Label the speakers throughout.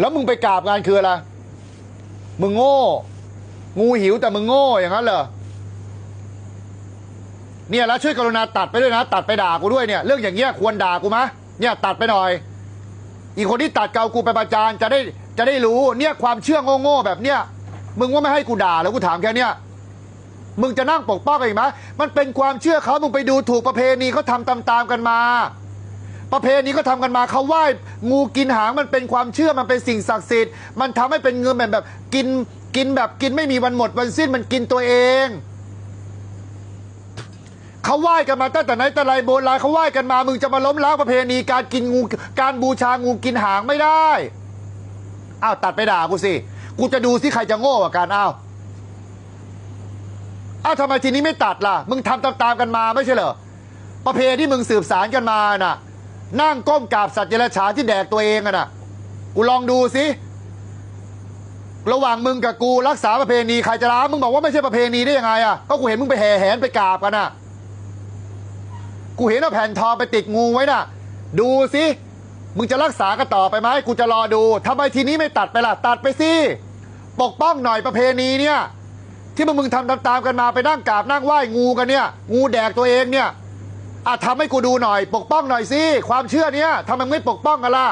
Speaker 1: แล้วมึงไปกราบงานคืออะไร มึงโง่ งูหิวแต่มึงโง่อย่างนั้นเหรอ เนี่ยแล้วช่วยกรุณาตัดไปด้วยนะ ตัดไปด่ากูด้วยเนี่ย เรื่องอย่างเงี้ยควรด่ากูมะ เนี่ยตัดไปหน่อย อีกคนที่ตัดเกากูไปประจานจะได้จะได้รู้ เนี่ยความเชื่อโง่ๆแบบเนี้ย มึงว่าไม่ให้กูด่าแล้วกูถามแค่เนี้ยมึงจะนั่งปกป้องอีกไหมมันเป็นความเชื่อเขามึงไปดูถูกประเพณีเขาทำตามๆกันมา ประเพณีก็ทำกันมาเขาไหว้งูกินหางมันเป็นความเชื่อมันเป็นสิ่งศักดิ์สิทธิ์ มันทำให้เป็นเงินแบบแบบกินกินแบบกินไม่มีวันหมดวันสิ้นมันกินตัวเองเขาไหว้กันมาตั้งแต่ไหนแต่ไรโบราณเขาไหว้กันมามึงจะมาล้มล้างประเพณีการกินงูการบูชางูกินหางไม่ได้อ้าวตัดไปด่ากูสิกูจะดูสิใครจะโง่กว่ากันอ้าวอ้าวทำไมทีนี้ไม่ตัดล่ะ มึงทำตามๆกันมาไม่ใช่เหรอประเพณีที่มึงสืบสารกันมาน่ะ นั่งก้มกราบสัตว์เดรัจฉานที่แดกตัวเองอะนะกูลองดูสิระหว่างมึงกับกูรักษาประเพณีใครจะร้ามึงบอกว่าไม่ใช่ประเพณีได้ยังไงอะก็กูเห็นมึงไปแห่แหนไปกราบกันน่ะ กูเห็นเอาแผ่นทองไปติดงูไว้น่ะ ดูสิมึงจะรักษากันต่อไปไหมกูจะรอดูทำไมทีนี้ไม่ตัดไปล่ะ ตัดไปสิปกป้องหน่อยประเพณีเนี่ย ที่มึงมึงทำตามๆกันมาไปนั่งกราบนั่งไหว้งูกันเนี่ย งูแดกตัวเองเนี่ย อะทำให้กูดูหน่อย ปกป้องหน่อยสิความเชื่อเนี้ยทำไมไม่ปกป้องกันล่ะ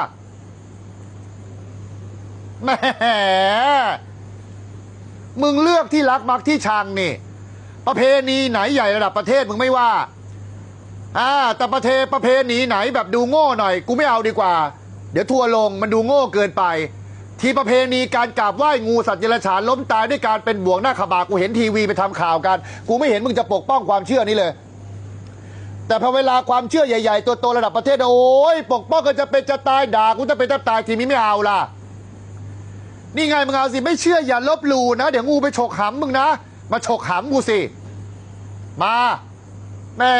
Speaker 1: แหมมึงเลือกที่รักมักที่ชังนี่ ประเพณีไหนใหญ่ระดับประเทศมึงไม่ว่าอ่าแต่ประเทศประเพณีไหนแบบดูโง่หน่อย กูไม่เอาดีกว่า เดี๋ยวทัวร์ลงมันดูโง่เกินไป ที่ประเพณีการกราบไหว้งูสัตว์เดรัจฉานล้มตายด้วยการเป็นบ่วงหน้าขบากูเห็นทีวีไปทำข่าวกัน กูไม่เห็นมึงจะปกป้องความเชื่อนี้เลย แต่พอเวลาความเชื่อใหญ่ ๆ ตัวโตระดับประเทศโอ้ยปกป้องก็จะเป็นจะตายด่ากูจะเป็นจะตายทีนี้ไม่เอาล่ะ นี่ไงมึงเอาสิไม่เชื่ออย่าลบหลู่นะ เดี๋ยวงูไปฉกหำมึงนะ มาฉกหำกูสิ มา แม่